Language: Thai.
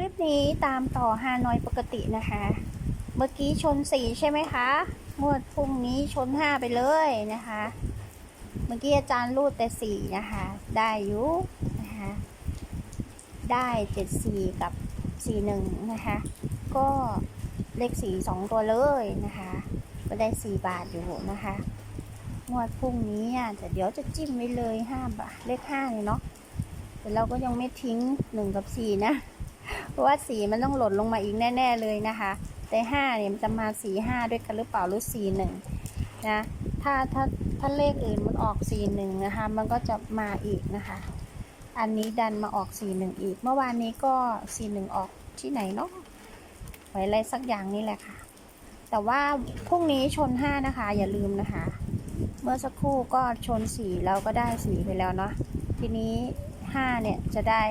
คลิปนี้ตามต่อฮานอยปกตินะคะ เมื่อกี้ชนสี่ใช่ไหมคะงวดพรุ่งนี้ชนห้าไปเลยนะคะ เมื่อกี้อาจารย์รูดแต่สี่นะคะ ได้อยู่นะคะ ได้เจ็ดสี่กับสี่หนึ่งนะคะ ก็เลขสี่สองตัวเลยนะคะ ก็ได้สี่บาทอยู่นะคะงวดพรุ่งนี้อะแต่เดี๋ยวจะจิ้มไว้เลยห้าบาทเลขห้าเลยเนาะแต่เราก็ยังไม่ทิ้งหนึ่งกับสี่นะ เพราะว่าสีมันต้องหล่นลงมาอีกแน่ ๆ เลยนะคะ แต่ห้าเนี่ยมันจะมาสีห้าด้วยกันหรือเปล่าหรือสีหนึ่งนะถ้าถ้าถ้าเลขอื่นมันออกสีหนึ่งนะคะ มันก็จะมาอีกนะคะ อันนี้ดันมาออกสีหนึ่งอีก เมื่อวานนี้ก็สีหนึ่งออกที่ไหนเนาะไว้อะไรสักอย่างนี่แหละค่ะ แต่ว่าพรุ่งนี้ชนห้านะคะ อย่าลืมนะคะ เมื่อสักครู่ก็ชนสีแล้วก็ได้สีไปแล้วเนาะทีนี้ห้าเนี่ยจะได้